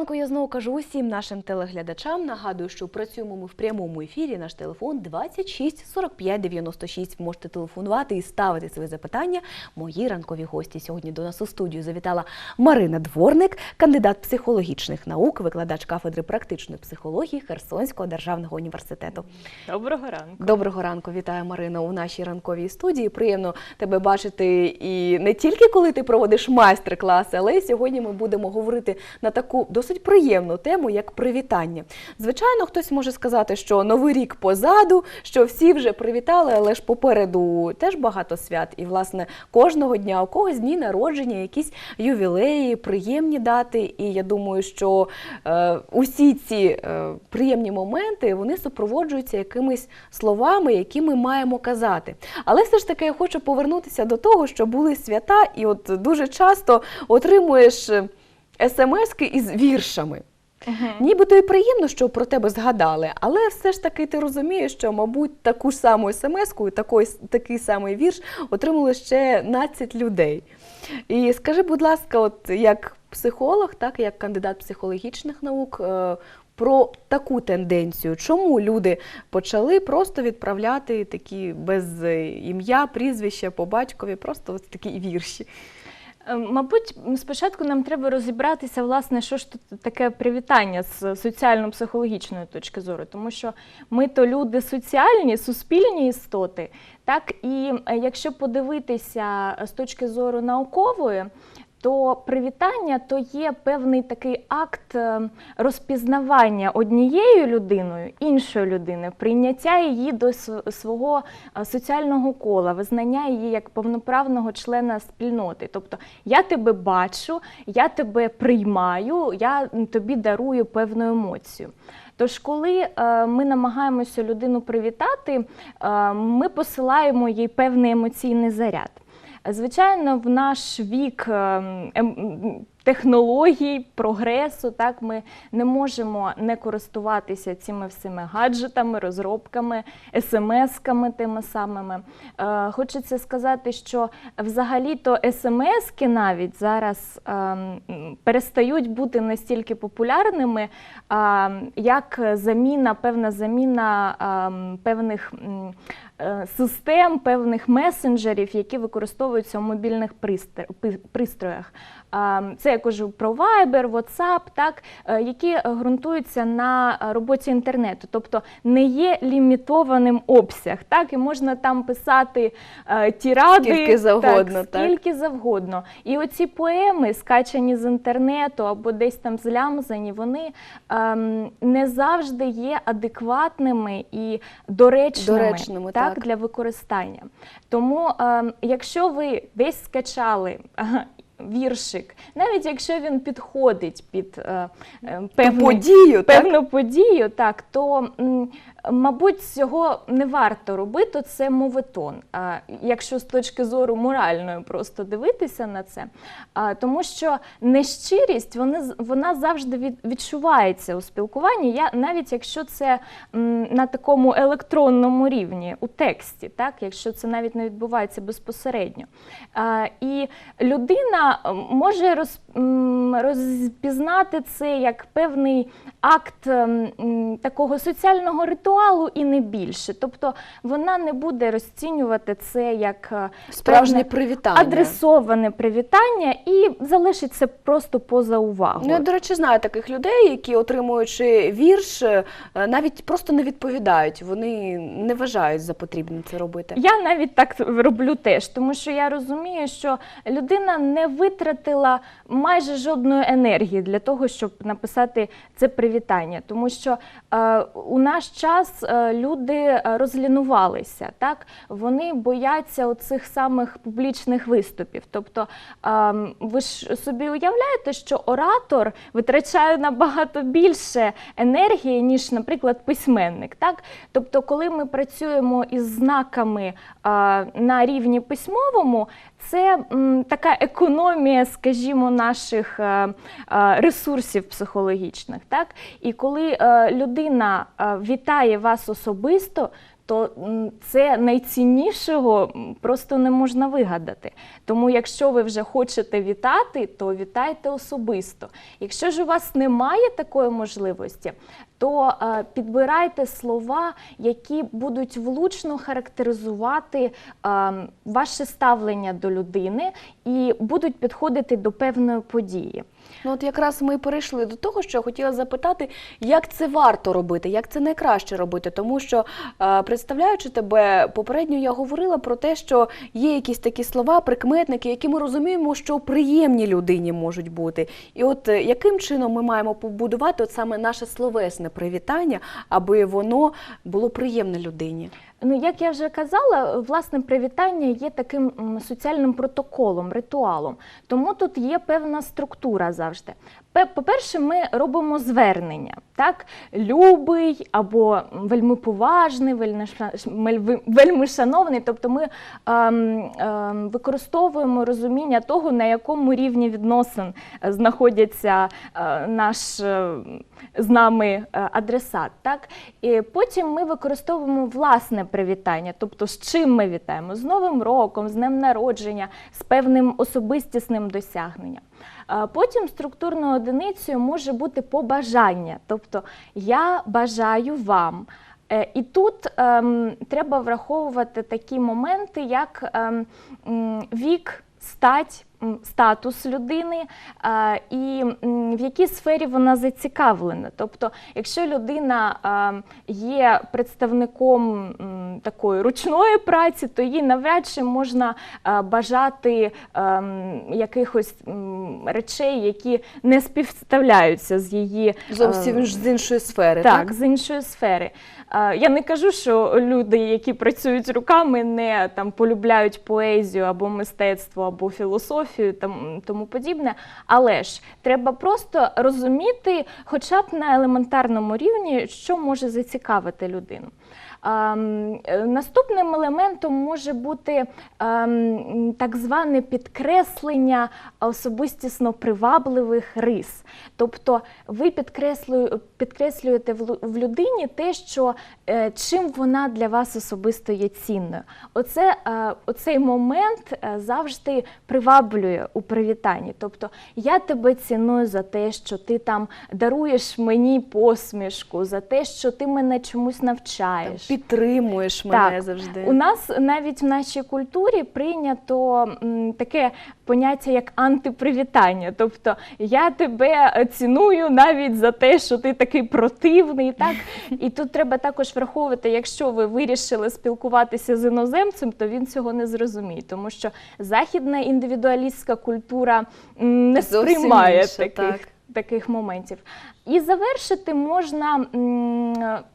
ранку я знову кажу усім нашим телеглядачам. Нагадую, що працюємо ми в прямому ефірі. Наш телефон 26 45 96. Можете телефонувати і ставити свої запитання. Мої ранкові гості сьогодні до нас у студію завітала Марина Дворник, кандидат психологічних наук, викладач кафедри практичної психології Херсонського державного університету. Доброго ранку. Доброго ранку, вітаю Марина у нашій ранковій студії. Приємно тебе бачити і не тільки коли ти проводиш майстер-класи, але й сьогодні ми будемо говорити на таку досить приємну тему, як привітання. Звичайно, хтось може сказати, що новий рік позаду, що всі вже привітали, але ж попереду теж багато свят. І, власне, кожного дня у когось дні народження, якісь ювілеї, приємні дати. І я думаю, що е, усі ці е, приємні моменти вони супроводжуються якимись словами, які ми маємо казати. Але все ж таки я хочу повернутися до того, що були свята, і от дуже часто отримуєш смски із віршами. Нібито і приємно, що про тебе згадали, але все ж таки ти розумієш, що, мабуть, таку ж саму смс-ку і такий, такий самий вірш отримали ще 12 людей. І скажи, будь ласка, от як психолог, так як кандидат психологічних наук, е, про таку тенденцію, чому люди почали просто відправляти такі без е, ім'я, прізвища по батькові, просто ось такі вірші. Е, Мабуть, спочатку нам треба розібратися, власне, що ж тут таке привітання з соціально-психологічної точки зору, тому що ми то люди соціальні, суспільні істоти. Так, і е, якщо подивитися з точки зору наукової, то привітання то є певний такий акт е, розпізнавання однією людиною іншої людини, прийняття її до свого е, соціального кола, визнання її як повноправного члена спільноти. Тобто я тебе бачу, я тебе приймаю, я тобі дарую певну емоцію. Тож, коли е, ми намагаємося людину привітати, ми посилаємо їй певний емоційний заряд. Звичайно, в наш вік ем, ем, технологій, прогресу, так ми не можемо не користуватися цими всіми гаджетами, розробками, смс-ками тими самими. Е, Хочеться сказати, що взагалі-то смс-ки навіть зараз ем, перестають бути настільки популярними, а, як заміна, певна заміна ем, певних. е, Систем певних месенджерів, які використовуються у мобільних пристроях. А, Це я кажу про Viber, WhatsApp, так, е, які ґрунтуються на роботі інтернету, тобто не є лімітованим обсяг. Так, і можна там писати е, тіради Скільки завгодно, так. скільки завгодно. І оці поеми, скачані з інтернету або десь там злямзані, вони ем, не завжди є адекватними і доречними, Доречними, так, так. для використання. Тому, ем, якщо ви десь скачали. Віршик, навіть якщо він підходить під е, е, Ту певний, подію, так? певну подію, так то мабуть цього не варто робити. Це моветон. Якщо з точки зору моральної просто дивитися на це, тому що нещирість вони з- вона завжди відчувається у спілкуванні. Я навіть якщо це на такому електронному рівні у тексті, так якщо це навіть не відбувається безпосередньо. І людина може роз, розпізнати це як певний акт такого соціального ритуалу і не більше. Тобто вона не буде розцінювати це як е, Справжнє привітання. адресоване привітання і залишить це просто поза увагою. Ну, я, до речі, знаю таких людей, які, отримуючи вірш, е, навіть просто не відповідають. Вони не вважають за потрібне це робити. Я навіть так роблю теж, тому що я розумію, що людина не витратила майже жодної енергії для того, щоб написати це привітання. Тому що е, у наш час е, люди е, розлінувалися, так вони бояться оцих самих публічних виступів. Тобто, е, ви ж собі уявляєте, що оратор витрачає набагато більше енергії, ніж, наприклад, письменник. Так? Тобто, коли ми працюємо із знаками е, на рівні письмовому, це м, така економія, скажімо, наших е, е, ресурсів психологічних. Так? І коли е, людина е, вітає вас особисто, то це найціннішого просто не можна вигадати. Тому, якщо ви вже хочете вітати, то вітайте особисто. Якщо ж у вас немає такої можливості, то е, підбирайте слова, які будуть влучно характеризувати е, ваше ставлення до людини і будуть підходити до певної події. Ну от якраз ми перейшли до того, що я хотіла запитати, як це варто робити, як це найкраще робити. Тому що, е, представляючи тебе, попередньо я говорила про те, що є якісь такі слова, прикметники, які ми розуміємо, що приємні людині можуть бути. І от яким чином ми маємо побудувати от саме наше словесне привітання, аби воно було приємне людині? Ну, як я вже казала, власне, привітання є таким соціальним протоколом, ритуалом. Тому тут є певна структура завжди. По-перше, ми робимо звернення, так? Любий або вельми поважний, вельми, шановний. Тобто ми ем, ем, використовуємо розуміння того, на якому рівні відносин е, знаходяться е, наш е, з нами е, адресат. Так? І потім ми використовуємо власне привітання, тобто з чим ми вітаємо? З Новим роком, з днем народження, з певним особистісним досягненням. Потім структурною одиницею може бути побажання, тобто я бажаю вам. Е, І тут ем, треба враховувати такі моменти, як ем, вік, стать, статус людини е, і в якій сфері вона зацікавлена. Тобто, якщо людина ем, є представником такої ручної праці, то їй навряд чи можна е, бажати якихось речей, які не співставляються з її Зовсім е, з іншої сфери, так, так? з іншої сфери. Е, Я не кажу, що люди, які працюють руками, не там полюбляють поезію або мистецтво, або філософію, там тому подібне. Але ж треба просто розуміти, хоча б на елементарному рівні, що може зацікавити людину. Ем, е, Наступним елементом може бути ем, так зване підкреслення особистісно привабливих рис. Тобто ви підкреслюєте в людині те, що е, чим вона для вас особисто є цінною. Оце, е, оцей момент завжди приваблює у привітанні. Тобто я тебе ціную за те, що ти там даруєш мені посмішку, за те, що ти мене чомусь навчаєш. Підтримуєш мене Так. завжди. У нас навіть в нашій культурі прийнято м, таке поняття як антипривітання. Тобто я тебе ціную навіть за те, що ти такий противний. Так? І тут треба також враховувати, якщо ви вирішили спілкуватися з іноземцем, то він цього не зрозуміє, тому що західна індивідуалістська культура м, не Зовсім сприймає інше, таких так. таких моментів. І завершити можна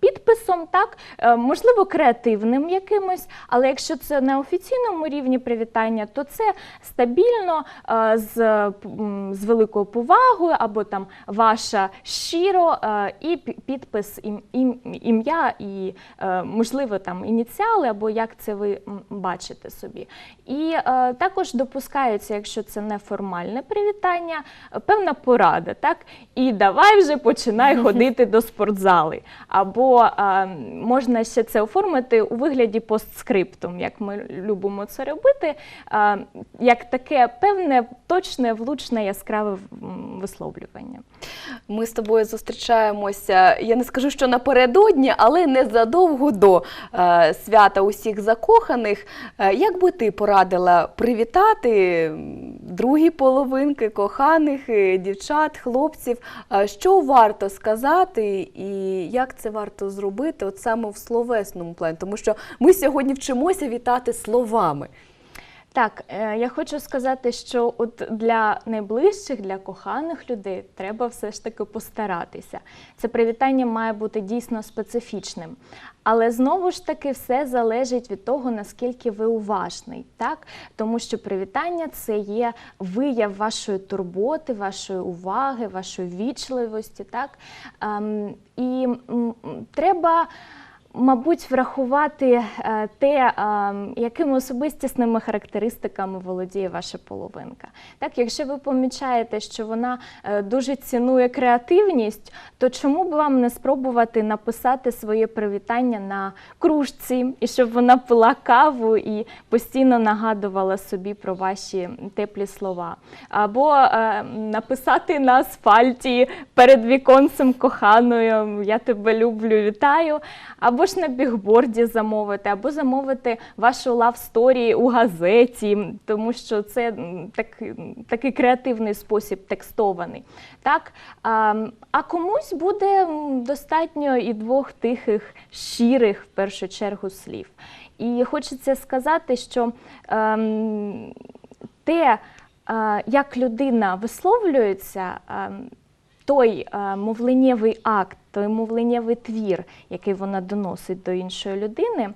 підписом, так, е, можливо, креативним якимось, але якщо це на офіційному рівні привітання, то це стабільно е, з, з великою повагою, або там ваша щиро, е, і підпис ім- ім- ім'я, і, можливо, там ініціали, або як це ви бачите собі. І також допускається, якщо це неформальне привітання, певна порада, так? І давай вже починай ходити до спортзали. Або е, можна ще це оформити у вигляді постскриптум, як ми любимо це робити, е, як таке певне, точне, влучне, яскраве висловлювання. Ми з тобою зустрічаємося. Я не скажу, що напередодні, але незадовго до е, свята усіх закоханих. Е, як би ти порадила привітати другі половинки коханих е, дівчат, хлопців? Що варто сказати, і як це варто зробити, от саме в словесному плані? Тому що ми сьогодні вчимося вітати словами. Так, е, я хочу сказати, що от для найближчих, для коханих людей треба все ж таки постаратися. Це привітання має бути дійсно специфічним. Але знову ж таки все залежить від того, наскільки ви уважний, так? Тому що привітання це є вияв вашої турботи, вашої уваги, вашої вічливості, так? Ем, і треба Мабуть, врахувати е, те, е, якими особистісними характеристиками володіє ваша половинка. Так, якщо ви помічаєте, що вона е, дуже цінує креативність, то чому б вам не спробувати написати своє привітання на кружці, і щоб вона пила каву і постійно нагадувала собі про ваші теплі слова, або написати на асфальті перед віконцем коханою Я тебе люблю, вітаю, або ж на бігборді замовити, або замовити вашу лав-сторі у газеті, тому що це так, такий креативний спосіб текстований. Так? А, комусь буде достатньо і двох тихих, щирих, в першу чергу, слів. І хочеться сказати, що ем, те, як людина висловлюється, ем, той е, мовленнєвий акт, той мовленнєвий твір, який вона доносить до іншої людини,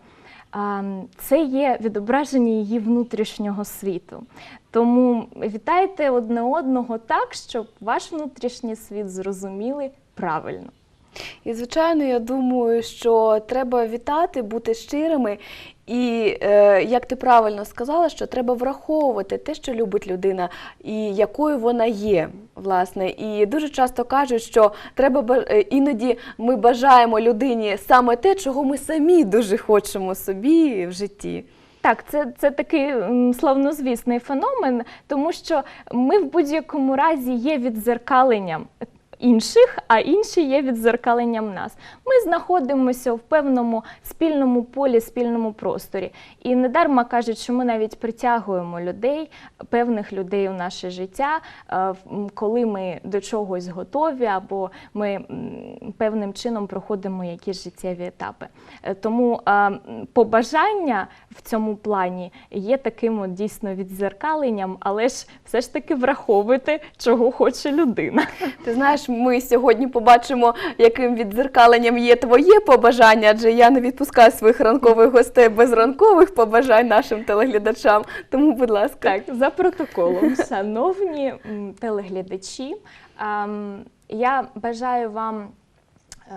ем, це є відображення її внутрішнього світу. Тому вітайте одне одного так, щоб ваш внутрішній світ зрозуміли правильно. І, звичайно, я думаю, що треба вітати, бути щирими. І е, як ти правильно сказала, що треба враховувати те, що любить людина, і якою вона є, власне. І дуже часто кажуть, що треба ба- е, іноді ми бажаємо людині саме те, чого ми самі дуже хочемо собі в житті. Так, це, це такий славнозвісний феномен, тому що ми в будь-якому разі є відзеркаленням інших, а інші є відзеркаленням нас. Ми знаходимося в певному спільному полі, спільному просторі. І недарма кажуть, що ми навіть притягуємо людей, певних людей у наше життя, е, коли ми до чогось готові, або ми певним чином проходимо якісь життєві етапи. Е, Тому е, побажання в цьому плані є таким от дійсно відзеркаленням, але ж все ж таки враховуйте, чого хоче людина. Ти знаєш, ми сьогодні побачимо, яким віддзеркаленням є твоє побажання, адже я не відпускаю своїх ранкових гостей без ранкових побажань нашим телеглядачам. Тому, будь ласка. Так, за протоколом, шановні телеглядачі, ем, я бажаю вам ем,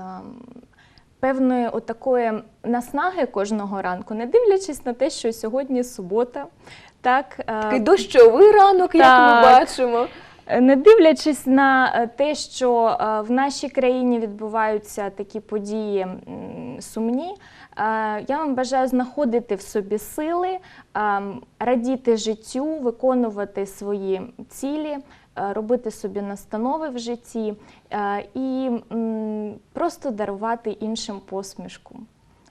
певної отакої наснаги кожного ранку, не дивлячись на те, що сьогодні субота. Так, е, Такий дощовий ранок, як ми бачимо. Не дивлячись на е, те, що е, в нашій країні відбуваються такі події сумні, е, я вам бажаю знаходити в собі сили, радіти життю, виконувати свої цілі, е, робити собі настанови в житті е, і просто дарувати іншим посмішку.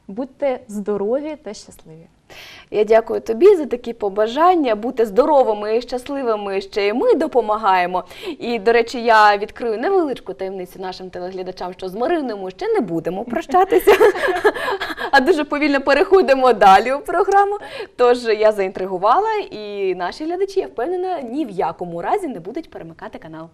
Будьте здорові та щасливі. Я дякую тобі за такі побажання. Бути здоровими і щасливими ще й ми допомагаємо. І, до речі, я відкрию невеличку таємницю нашим телеглядачам, що з Мариною ми ще не будемо прощатися, а дуже повільно переходимо далі у програму. Тож я заінтригувала, і наші глядачі, я впевнена, ні в якому разі не будуть перемикати канал.